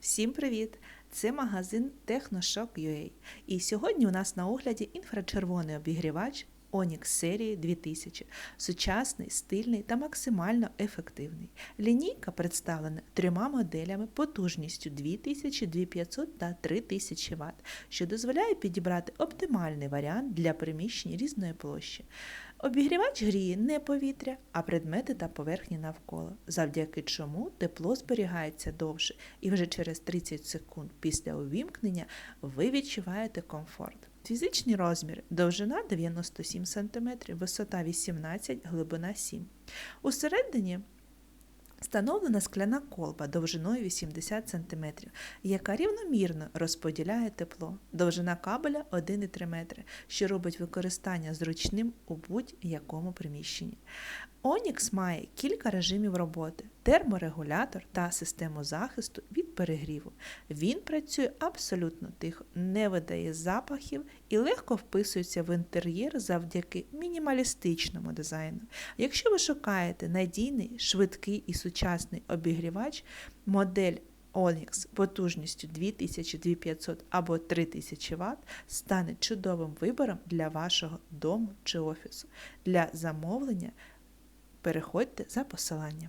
Всім привіт! Це магазин TechnoShock.ua. І сьогодні у нас на огляді інфрачервоний обігрівач Onyx серії 2000. Сучасний, стильний та максимально ефективний. Лінійка представлена трьома моделями потужністю 2000, 2500 та 3000 Вт, що дозволяє підібрати оптимальний варіант для приміщень різної площі. Обігрівач гріє не повітря, а предмети та поверхні навколо, завдяки чому тепло зберігається довше, і вже через 30 секунд після увімкнення ви відчуваєте комфорт. Фізичні розміри довжина 97 см, висота 18, глибина 7 Усередині Встановлена скляна колба довжиною 80 см, яка рівномірно розподіляє тепло. Довжина кабеля 1,3 метри, що робить використання зручним у будь-якому приміщенні. Onyx має кілька режимів роботи: терморегулятор та систему захисту від перегріву. Він працює абсолютно тихо, не видає запахів і легко вписується в інтер'єр завдяки мінімалістичному дизайну. Якщо ви шукаєте надійний, швидкий і сучасний обігрівач, модель Onyx потужністю 2000-2500 або 3000 Вт стане чудовим вибором для вашого дому чи офісу. Для замовлення переходьте за посиланням.